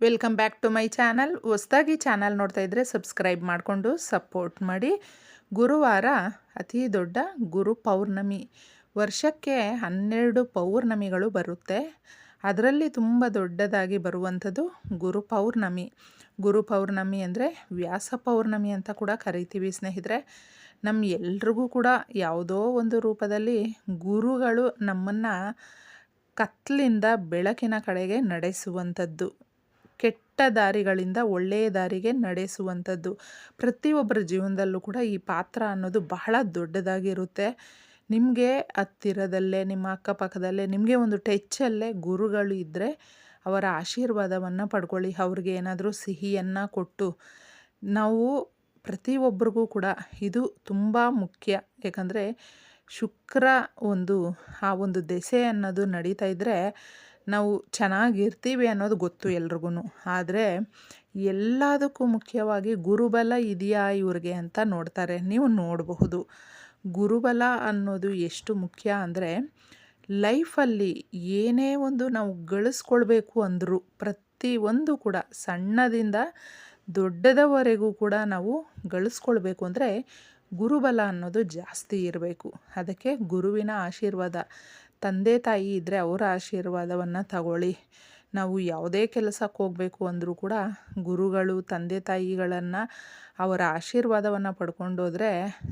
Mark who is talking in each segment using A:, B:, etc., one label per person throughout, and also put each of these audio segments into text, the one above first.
A: Welcome back to my channel ಹೊಸ್ದಾಗಿ channel ನೋಡ್ತಾ ಇದ್ದರೆ ಸಬ್ಸ್ಕ್ರೈಬ್ ಮಾಡಿಕೊಂಡು ಸಪೋರ್ಟ್ ಮಾಡಿ. ಗುರುವಾರ ಅತಿ ದೊಡ್ಡ ಗುರು ಪೌರ್ಣಮಿ. ವರ್ಷಕ್ಕೆ ಹನ್ನೆರಡು ಪೌರ್ಣಮಿಗಳು ಬರುತ್ತೆ. ಅದರಲ್ಲಿ ತುಂಬ ದೊಡ್ಡದಾಗಿ ಬರುವಂಥದ್ದು ಗುರು ಪೌರ್ಣಮಿ. ಗುರು ಪೌರ್ಣಮಿ ಅಂದರೆ ವ್ಯಾಸ ಪೌರ್ಣಮಿ ಅಂತ ಕೂಡ ಕರಿತೀವಿ ಸ್ನೇಹಿತರೆ. ನಮ್ಮ ಎಲ್ರಿಗೂ ಕೂಡ ಯಾವುದೋ ಒಂದು ರೂಪದಲ್ಲಿ ಗುರುಗಳು ನಮ್ಮನ್ನು ಕತ್ತಲಿಂದ ಬೆಳಕಿನ ಕಡೆಗೆ ನಡೆಸುವಂಥದ್ದು. ಕೆಟ್ಟ ದಾರಿಗಳಿಂದ ಒಳ್ಳೆಯ ದಾರಿಗೆ ನಡೆಸುವಂಥದ್ದು. ಪ್ರತಿಯೊಬ್ಬರ ಜೀವನದಲ್ಲೂ ಕೂಡ ಈ ಪಾತ್ರ ಅನ್ನೋದು ಬಹಳ ದೊಡ್ಡದಾಗಿರುತ್ತೆ. ನಿಮಗೆ ಹತ್ತಿರದಲ್ಲೇ, ನಿಮ್ಮ ಅಕ್ಕಪಕ್ಕದಲ್ಲೇ, ನಿಮಗೆ ಒಂದು ಟೆಚ್ಚಲ್ಲೇ ಗುರುಗಳು ಇದ್ದರೆ ಅವರ ಆಶೀರ್ವಾದವನ್ನು ಪಡ್ಕೊಳ್ಳಿ. ಅವ್ರಿಗೆ ಏನಾದರೂ ಸಿಹಿಯನ್ನು ಕೊಟ್ಟು. ನಾವು ಪ್ರತಿಯೊಬ್ಬರಿಗೂ ಕೂಡ ಇದು ತುಂಬ ಮುಖ್ಯ. ಯಾಕಂದರೆ ಶುಕ್ರ ಒಂದು, ಆ ಒಂದು ದೆಸೆ ಅನ್ನೋದು ನಡೀತಾ ಇದ್ದರೆ ನಾವು ಚೆನ್ನಾಗಿರ್ತೀವಿ ಅನ್ನೋದು ಗೊತ್ತು ಎಲ್ರಿಗೂ ಆದರೆ ಎಲ್ಲದಕ್ಕೂ ಮುಖ್ಯವಾಗಿ ಗುರುಬಲ ಇದೆಯಾ ಇವ್ರಿಗೆ ಅಂತ ನೋಡ್ತಾರೆ. ನೀವು ನೋಡಬಹುದು. ಗುರುಬಲ ಅನ್ನೋದು ಎಷ್ಟು ಮುಖ್ಯ ಅಂದರೆ ಲೈಫಲ್ಲಿ ಏನೇ ಒಂದು ನಾವು ಗಳಿಸ್ಕೊಳ್ಬೇಕು ಅಂದರೂ ಪ್ರತಿಯೊಂದು ಕೂಡ ಸಣ್ಣದಿಂದ ದೊಡ್ಡದವರೆಗೂ ಕೂಡ ನಾವು ಗಳಿಸ್ಕೊಳ್ಬೇಕು ಅಂದರೆ ಗುರುಬಲ ಅನ್ನೋದು ಜಾಸ್ತಿ ಇರಬೇಕು. ಅದಕ್ಕೆ ಗುರುವಿನ ಆಶೀರ್ವಾದ. ತಂದೆ ತಾಯಿ ಇದ್ದರೆ ಅವರ ಆಶೀರ್ವಾದವನ್ನು ತಗೊಳ್ಳಿ. ನಾವು ಯಾವುದೇ ಕೆಲಸಕ್ಕೆ ಹೋಗಬೇಕು ಅಂದರೂ ಕೂಡ ಗುರುಗಳು ತಂದೆ ತಾಯಿಗಳನ್ನು ಅವರ ಆಶೀರ್ವಾದವನ್ನು ಪಡ್ಕೊಂಡೋದ್ರೆ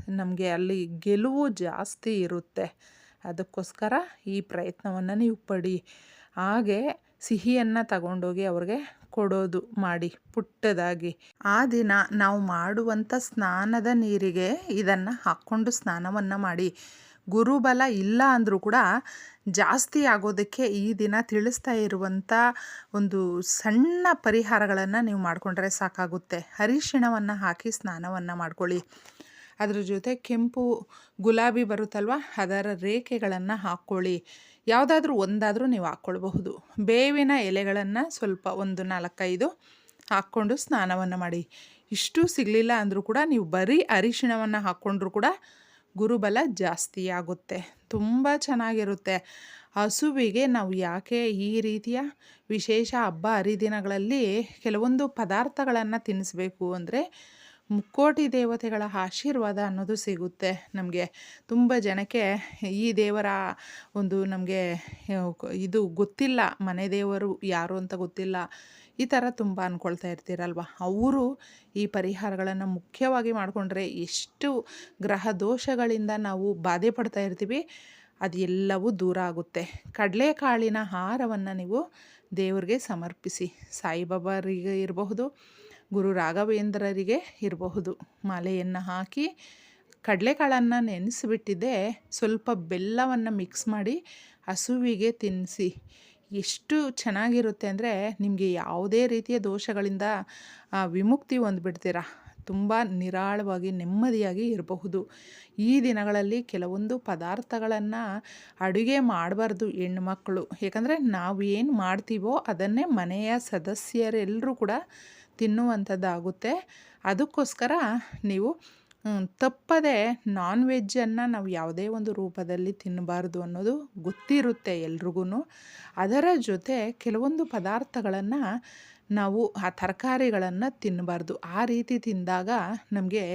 A: ನಮಗೆ ಅಲ್ಲಿ ಗೆಲುವು ಜಾಸ್ತಿ ಇರುತ್ತೆ. ಅದಕ್ಕೋಸ್ಕರ ಈ ಪ್ರಯತ್ನವನ್ನು ನೀವು ಪಡಿ. ಹಾಗೆ ಸಿಹಿಯನ್ನು ತಗೊಂಡೋಗಿ ಅವ್ರಿಗೆ ಕೊಡೋದು ಮಾಡಿ, ಪುಟ್ಟದಾಗಿ. ಆ ದಿನ ನಾವು ಮಾಡುವಂಥ ಸ್ನಾನದ ನೀರಿಗೆ ಇದನ್ನು ಹಾಕ್ಕೊಂಡು ಸ್ನಾನವನ್ನು ಮಾಡಿ. ಗುರುಬಲ ಇಲ್ಲ ಅಂದರೂ ಕೂಡ ಜಾಸ್ತಿ ಆಗೋದಕ್ಕೆ ಈ ದಿನ ತಿಳಿಸ್ತಾ ಇರುವಂಥ ಒಂದು ಸಣ್ಣ ಪರಿಹಾರಗಳನ್ನು ನೀವು ಮಾಡಿಕೊಂಡ್ರೆ ಸಾಕಾಗುತ್ತೆ. ಹರಿಶಿಣವನ್ನು ಹಾಕಿ ಸ್ನಾನವನ್ನು ಮಾಡ್ಕೊಳ್ಳಿ. ಅದರ ಜೊತೆ ಕೆಂಪು ಗುಲಾಬಿ ಬರುತ್ತಲ್ವ, ಅದರ ರೇಖೆಗಳನ್ನು ಹಾಕ್ಕೊಳ್ಳಿ ಯಾವುದಾದ್ರೂ ಒಂದಾದರೂ ನೀವು ಹಾಕ್ಕೊಳ್ಬಹುದು. ಬೇವಿನ ಎಲೆಗಳನ್ನು ಸ್ವಲ್ಪ ಒಂದು ನಾಲ್ಕೈದು ಹಾಕ್ಕೊಂಡು ಸ್ನಾನವನ್ನು ಮಾಡಿ. ಇಷ್ಟು ಸಿಗಲಿಲ್ಲ ಅಂದರೂ ಕೂಡ ನೀವು ಬರೀ ಅರಿಶಿಣವನ್ನು ಹಾಕ್ಕೊಂಡ್ರೂ ಕೂಡ ಗುರುಬಲ ಜಾಸ್ತಿ ಆಗುತ್ತೆ. ತುಂಬ ಚೆನ್ನಾಗಿರುತ್ತೆ. ಹಸುವಿಗೆ ನಾವು ಯಾಕೆ ಈ ರೀತಿಯ ವಿಶೇಷ ಹಬ್ಬ ಹರಿದಿನಗಳಲ್ಲಿ ಕೆಲವೊಂದು ಪದಾರ್ಥಗಳನ್ನು ತಿನ್ನಿಸ್ಬೇಕು ಅಂದರೆ ಮುಕ್ಕೋಟಿ ದೇವತೆಗಳ ಆಶೀರ್ವಾದ ಅನ್ನೋದು ಸಿಗುತ್ತೆ ನಮಗೆ. ತುಂಬ ಜನಕ್ಕೆ ಈ ದೇವರ ಒಂದು ನಮಗೆ, ಇದು ಗೊತ್ತಿಲ್ಲ, ಮನೆ ದೇವರು ಯಾರು ಅಂತ ಗೊತ್ತಿಲ್ಲ. ಈ ಥರ ತುಂಬ ಅಂದ್ಕೊಳ್ತಾ ಇರ್ತೀರಲ್ವ? ಅವರು ಈ ಪರಿಹಾರಗಳನ್ನು ಮುಖ್ಯವಾಗಿ ಮಾಡಿಕೊಂಡ್ರೆ ಎಷ್ಟು ಗ್ರಹ ದೋಷಗಳಿಂದ ನಾವು ಬಾಧೆ ಪಡ್ತಾ ಇರ್ತೀವಿ ಅದೆಲ್ಲವೂ ದೂರ ಆಗುತ್ತೆ. ಕಡಲೆಕಾಳಿನ ಆಹಾರವನ್ನು ನೀವು ದೇವರಿಗೆ ಸಮರ್ಪಿಸಿ. ಸಾಯಿಬಾಬಾರಿಗೆ ಇರಬಹುದು, ಗುರು ರಾಘವೇಂದ್ರರಿಗೆ ಇರಬಹುದು. ಮಾಲೆಯನ್ನು ಹಾಕಿ ಕಡಲೆಕಾಳನ್ನು ನೆನೆಸಿಬಿಟ್ಟಿದ್ದೆ ಸ್ವಲ್ಪ ಬೆಲ್ಲವನ್ನು ಮಿಕ್ಸ್ ಮಾಡಿ ಹಸುವಿಗೆ ತಿನ್ನಿಸಿ ಎಷ್ಟು ಚೆನ್ನಾಗಿರುತ್ತೆ ಅಂದರೆ ನಿಮಗೆ ಯಾವುದೇ ರೀತಿಯ ದೋಷಗಳಿಂದ ವಿಮುಕ್ತಿ ಹೊಂದ್ಬಿಡ್ತೀರ? ತುಂಬ ನಿರಾಳವಾಗಿ, ನೆಮ್ಮದಿಯಾಗಿ ಇರಬಹುದು. ಈ ದಿನಗಳಲ್ಲಿ ಕೆಲವೊಂದು ಪದಾರ್ಥಗಳನ್ನು ಅಡುಗೆ ಮಾಡಬಾರ್ದು ಹೆಣ್ಮಕ್ಳು. ಯಾಕಂದರೆ ನಾವು ಏನು ಮಾಡ್ತೀವೋ ಅದನ್ನೇ ಮನೆಯ ಸದಸ್ಯರೆಲ್ಲರೂ ಕೂಡ ತಿನ್ನುವಂಥದ್ದಾಗುತ್ತೆ. ಅದಕ್ಕೋಸ್ಕರ ನೀವು ತಪ್ಪದೆ ನಾನ್ ವೆಜ್ಜನ್ನು ನಾವು ಯಾವುದೇ ಒಂದು ರೂಪದಲ್ಲಿ ತಿನ್ನಬಾರ್ದು ಅನ್ನೋದು ಗೊತ್ತಿರುತ್ತೆ ಎಲ್ರಿಗೂ ಅದರ ಜೊತೆ ಕೆಲವೊಂದು ಪದಾರ್ಥಗಳನ್ನು ನಾವು, ಆ ತರಕಾರಿಗಳನ್ನು ತಿನ್ನಬಾರ್ದು. ಆ ರೀತಿ ತಿಂದಾಗ ನಮಗೆ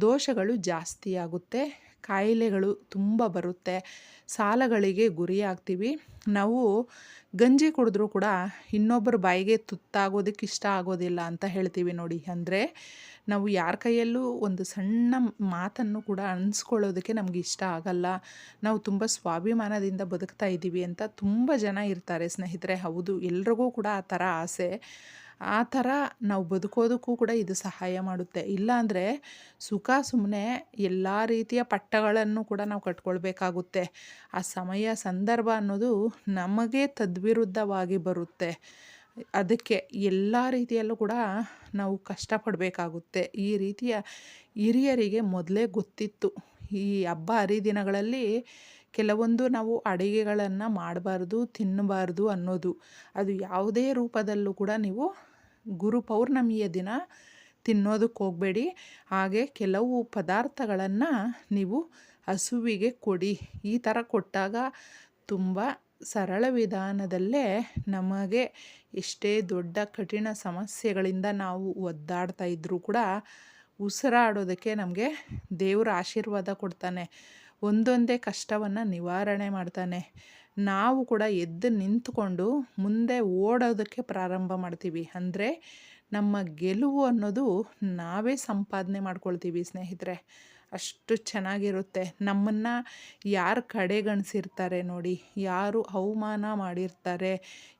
A: ದೋಷಗಳು ಜಾಸ್ತಿ ಆಗುತ್ತೆ. ಕಾಯಿಲೆಗಳು ತುಂಬ ಬರುತ್ತೆ. ಸಾಲಗಳಿಗೆ ಗುರಿಯಾಗ್ತೀವಿ. ನಾವು ಗಂಜಿ ಕುಡಿದ್ರೂ ಕೂಡ ಇನ್ನೊಬ್ಬರ ಬಾಯಿಗೆ ತುತ್ತಾಗೋದಕ್ಕೆ ಇಷ್ಟ ಆಗೋದಿಲ್ಲ ಅಂತ ಹೇಳ್ತೀವಿ ನೋಡಿ. ಅಂದರೆ ನಾವು ಯಾರ ಕೈಯಲ್ಲೂ ಒಂದು ಸಣ್ಣ ಮಾತನ್ನು ಕೂಡ ಅನ್ಸ್ಕೊಳ್ಳೋದಕ್ಕೆ ನಮ್ಗೆ ಇಷ್ಟ ಆಗಲ್ಲ. ನಾವು ತುಂಬ ಸ್ವಾಭಿಮಾನದಿಂದ ಬದುಕ್ತಾ ಇದ್ದೀವಿ ಅಂತ ತುಂಬ ಜನ ಇರ್ತಾರೆ ಸ್ನೇಹಿತರೆ. ಹೌದು, ಎಲ್ರಿಗೂ ಕೂಡ ಆ ಥರ ಆಸೆ. ಆ ಥರ ನಾವು ಬದುಕೋದಕ್ಕೂ ಕೂಡ ಇದು ಸಹಾಯ ಮಾಡುತ್ತೆ. ಇಲ್ಲಾಂದರೆ ಸುಖ ಸುಮ್ಮನೆ ಎಲ್ಲ ರೀತಿಯ ಪಟ್ಟಗಳನ್ನು ಕೂಡ ನಾವು ಕಟ್ಕೊಳ್ಬೇಕಾಗುತ್ತೆ. ಆ ಸಮಯ ಸಂದರ್ಭ ಅನ್ನೋದು ನಮಗೆ ತದ್ವಿರುದ್ಧವಾಗಿ ಬರುತ್ತೆ. ಅದಕ್ಕೆ ಎಲ್ಲ ರೀತಿಯಲ್ಲೂ ಕೂಡ ನಾವು ಕಷ್ಟಪಡಬೇಕಾಗುತ್ತೆ. ಈ ರೀತಿಯ ಹಿರಿಯರಿಗೆ ಮೊದಲೇ ಗೊತ್ತಿತ್ತು. ಈ ಹಬ್ಬ ಹರಿದಿನಗಳಲ್ಲಿ ಕೆಲವೊಂದು ನಾವು ಅಡುಗೆಗಳನ್ನು ಮಾಡಬಾರ್ದು, ತಿನ್ನಬಾರ್ದು ಅನ್ನೋದು. ಅದು ಯಾವುದೇ ರೂಪದಲ್ಲೂ ಕೂಡ ನೀವು ಗುರು ಪೌರ್ಣಮಿಯ ದಿನ ತಿನ್ನೋದಕ್ಕೆ ಹೋಗಬೇಡಿ. ಹಾಗೆ ಕೆಲವು ಪದಾರ್ಥಗಳನ್ನು ನೀವು ಹಸುವಿಗೆ ಕೊಡಿ. ಈ ಥರ ಕೊಟ್ಟಾಗ ತುಂಬ ಸರಳ ವಿಧಾನದಲ್ಲೇ ನಮಗೆ ಎಷ್ಟೇ ದೊಡ್ಡ ಕಠಿಣ ಸಮಸ್ಯೆಗಳಿಂದ ನಾವು ಒದ್ದಾಡ್ತಾ ಇದ್ದರೂ ಕೂಡ ಉಸಿರಾಡೋದಕ್ಕೆ ನಮಗೆ ದೇವರ ಆಶೀರ್ವಾದ ಕೊಡ್ತಾನೆ. ಒಂದೊಂದೇ ಕಷ್ಟವನ್ನು ನಿವಾರಣೆ ಮಾಡ್ತಾನೆ. ನಾವು ಕೂಡ ಎದ್ದು ನಿಂತ್ಕೊಂಡು ಮುಂದೆ ಓಡೋದಕ್ಕೆ ಪ್ರಾರಂಭ ಮಾಡ್ತೀವಿ. ಅಂದರೆ ನಮ್ಮ ಗೆಲುವು ಅನ್ನೋದು ನಾವೇ ಸಂಪಾದನೆ ಮಾಡ್ಕೊಳ್ತೀವಿ ಸ್ನೇಹಿತರೆ. ಅಷ್ಟು ಚೆನ್ನಾಗಿರುತ್ತೆ. ನಮ್ಮನ್ನು ಯಾರು ಕಡೆಗಣಿಸಿರ್ತಾರೆ ನೋಡಿ. ಯಾರು ಅವಮಾನ ಮಾಡಿರ್ತಾರೆ.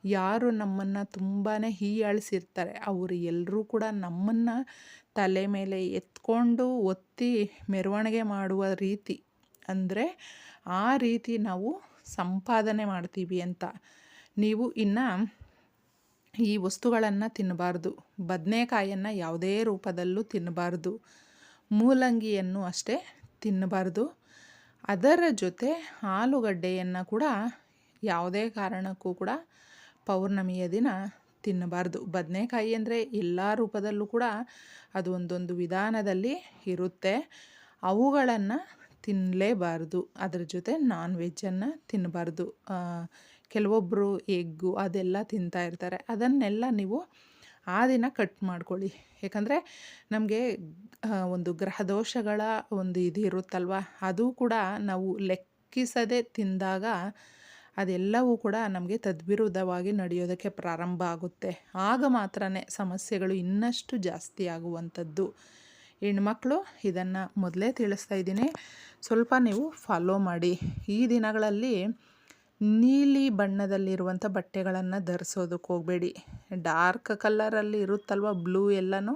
A: ಯಾರು ನಮ್ಮನ್ನು ತುಂಬಾ ಹೀಯಾಳಿಸಿರ್ತಾರೆ. ಅವರು ಎಲ್ಲರೂ ಕೂಡ ನಮ್ಮನ್ನು ತಲೆ ಮೇಲೆ ಎತ್ಕೊಂಡು ಒತ್ತಿ ಮೆರವಣಿಗೆ ಮಾಡುವ ರೀತಿ. ಅಂದರೆ ಆ ರೀತಿ ನಾವು ಸಂಪಾದನೆ ಮಾಡ್ತೀವಿ ಅಂತ. ನೀವು ಇನ್ನು ಈ ವಸ್ತುಗಳನ್ನು ತಿನ್ನಬಾರ್ದು. ಬದನೆಕಾಯನ್ನು ಯಾವುದೇ ರೂಪದಲ್ಲೂ ತಿನ್ನಬಾರ್ದು. ಮೂಲಂಗಿಯನ್ನು ಅಷ್ಟೇ ತಿನ್ನಬಾರ್ದು. ಅದರ ಜೊತೆ ಆಲೂಗಡ್ಡೆಯನ್ನು ಕೂಡ ಯಾವುದೇ ಕಾರಣಕ್ಕೂ ಕೂಡ ಪೌರ್ಣಮಿಯ ದಿನ ತಿನ್ನಬಾರ್ದು. ಬದನೆಕಾಯಿ ಅಂದರೆ ಎಲ್ಲ ರೂಪದಲ್ಲೂ ಕೂಡ ಅದು ಒಂದೊಂದು ವಿಧಾನದಲ್ಲಿ ಇರುತ್ತೆ. ಅವುಗಳನ್ನು ತಿನ್ನಲೇಬಾರ್ದು ಅದ್ರ ಜೊತೆ ನಾನ್ ವೆಜ್ಜನ್ನು ತಿನ್ನಬಾರ್ದು ಕೆಲವೊಬ್ಬರು ಎಗ್ಗು ಅದೆಲ್ಲ ತಿಂತಾ ಇರ್ತಾರೆ. ಅದನ್ನೆಲ್ಲ ನೀವು ಆ ದಿನ ಕಟ್ ಮಾಡ್ಕೊಳ್ಳಿ. ಯಾಕಂದರೆ ನಮಗೆ ಒಂದು ಗ್ರಹ ದೋಷಗಳ ಒಂದು ಇದು ಇರುತ್ತಲ್ವ? ಅದು ಕೂಡ ನಾವು ಲೆಕ್ಕಿಸದೆ ತಿಂದಾಗ ಅದೆಲ್ಲವೂ ಕೂಡ ನಮಗೆ ತದ್ವಿರುದ್ಧವಾಗಿ ನಡೆಯೋದಕ್ಕೆ ಪ್ರಾರಂಭ ಆಗುತ್ತೆ. ಆಗ ಮಾತ್ರ ಸಮಸ್ಯೆಗಳು ಇನ್ನಷ್ಟು ಜಾಸ್ತಿ ಆಗುವಂಥದ್ದು. ಹೆಣ್ಮಕ್ಳು ಇದನ್ನು ಮೊದಲೇ ತಿಳಿಸ್ತಾ ಇದ್ದೀನಿ. ಸ್ವಲ್ಪ ನೀವು ಫಾಲೋ ಮಾಡಿ. ಈ ದಿನಗಳಲ್ಲಿ ನೀಲಿ ಬಣ್ಣದಲ್ಲಿರುವಂಥ ಬಟ್ಟೆಗಳನ್ನು ಧರಿಸೋದಕ್ಕೆ ಹೋಗಬೇಡಿ. ಡಾರ್ಕ್ ಕಲ್ಲರಲ್ಲಿ ಇರುತ್ತಲ್ವ ಬ್ಲೂ ಎಲ್ಲನೂ,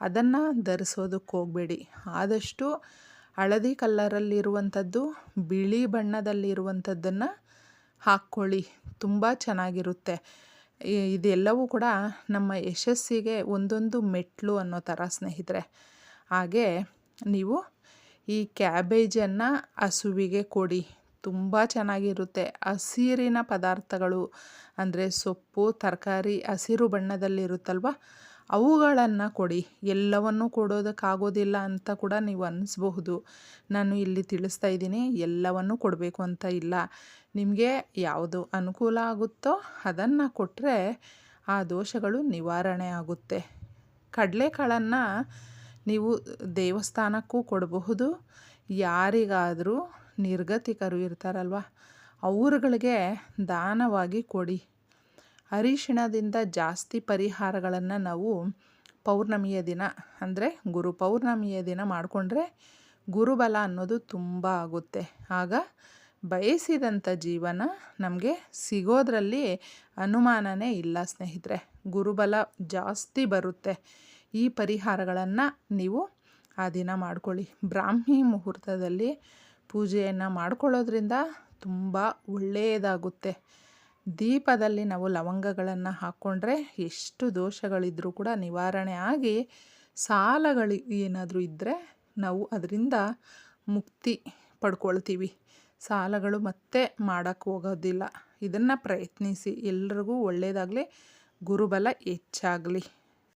A: ಅದನ್ನು ಧರಿಸೋದಕ್ಕೆ ಹೋಗಬೇಡಿ. ಆದಷ್ಟು ಹಳದಿ ಕಲ್ಲರಲ್ಲಿರುವಂಥದ್ದು ಬಿಳಿ ಬಣ್ಣದಲ್ಲಿರುವಂಥದ್ದನ್ನು ಹಾಕ್ಕೊಳ್ಳಿ. ತುಂಬ ಚೆನ್ನಾಗಿರುತ್ತೆ. ಇದೆಲ್ಲವೂ ಕೂಡ ನಮ್ಮ ಯಶಸ್ಸಿಗೆ ಒಂದೊಂದು ಮೆಟ್ಲು ಅನ್ನೋ ಥರ ಸ್ನೇಹಿತರೆ. ಹಾಗೆ ನೀವು ಈ ಕ್ಯಾಬೇಜನ್ನು ಹಸುವಿಗೆ ಕೊಡಿ. ತುಂಬ ಚೆನ್ನಾಗಿರುತ್ತೆ. ಹಸಿರಿನ ಪದಾರ್ಥಗಳು ಅಂದರೆ ಸೊಪ್ಪು, ತರಕಾರಿ, ಹಸಿರು ಬಣ್ಣದಲ್ಲಿರುತ್ತಲ್ವ? ಅವುಗಳನ್ನು ಕೊಡಿ. ಎಲ್ಲವನ್ನು ಕೊಡೋದಕ್ಕಾಗೋದಿಲ್ಲ ಅಂತ ಕೂಡ ನೀವು ಅನ್ನಿಸ್ಬಹುದು ನಾನು ಇಲ್ಲಿ ತಿಳಿಸ್ತಾ ಇದ್ದೀನಿ. ಎಲ್ಲವನ್ನು ಕೊಡಬೇಕು ಅಂತ ಇಲ್ಲ. ನಿಮಗೆ ಯಾವುದು ಅನುಕೂಲ ಆಗುತ್ತೋ ಅದನ್ನು ಕೊಟ್ಟರೆ ಆ ದೋಷಗಳು ನಿವಾರಣೆ ಆಗುತ್ತೆ. ಕಡಲೆಕಾಳನ್ನು ನೀವು ದೇವಸ್ಥಾನಕ್ಕೂ ಕೊಡಬಹುದು. ಯಾರಿಗಾದರೂ ನಿರ್ಗತಿಕರು ಇರ್ತಾರಲ್ವ, ಅವರುಗಳಿಗೆ ದಾನವಾಗಿ ಕೊಡಿ. ಅರಿಶಿಣದಿಂದ ಜಾಸ್ತಿ ಪರಿಹಾರಗಳನ್ನು ನಾವು ಪೌರ್ಣಮಿಯ ದಿನ, ಅಂದರೆ ಗುರು ಪೌರ್ಣಮಿಯ ದಿನ ಮಾಡಿಕೊಂಡ್ರೆ ಗುರುಬಲ ಅನ್ನೋದು ತುಂಬ ಆಗುತ್ತೆ. ಆಗ ಬಯಸಿದಂಥ ಜೀವನ ನಮಗೆ ಸಿಗೋದ್ರಲ್ಲಿ ಅನುಮಾನನೇ ಇಲ್ಲ ಸ್ನೇಹಿತರೆ. ಗುರುಬಲ ಜಾಸ್ತಿ ಬರುತ್ತೆ. ಈ ಪರಿಹಾರಗಳನ್ನು ನೀವು ಆ ದಿನ ಮಾಡ್ಕೊಳ್ಳಿ. ಬ್ರಾಹ್ಮಿ ಮುಹೂರ್ತದಲ್ಲಿ ಪೂಜೆಯನ್ನು ಮಾಡ್ಕೊಳ್ಳೋದ್ರಿಂದ ತುಂಬ ಒಳ್ಳೆಯದಾಗುತ್ತೆ ದೀಪದಲ್ಲಿ ನಾವು ಲವಂಗಗಳನ್ನು ಹಾಕ್ಕೊಂಡ್ರೆ ಎಷ್ಟು ದೋಷಗಳಿದ್ರೂ ಕೂಡ ನಿವಾರಣೆ ಆಗಿ ಸಾಲಗಳು ಏನಾದರೂ ಇದ್ದರೆ ನಾವು ಅದರಿಂದ ಮುಕ್ತಿ ಪಡ್ಕೊಳ್ತೀವಿ. ಸಾಲಗಳು ಮತ್ತೆ ಮಾಡೋಕ್ಕೆ ಹೋಗೋದಿಲ್ಲ. ಇದನ್ನು ಪ್ರಯತ್ನಿಸಿ. ಎಲ್ರಿಗೂ ಒಳ್ಳೆಯದಾಗಲಿ ಗುರುಬಲ ಹೆಚ್ಚಾಗಲಿ.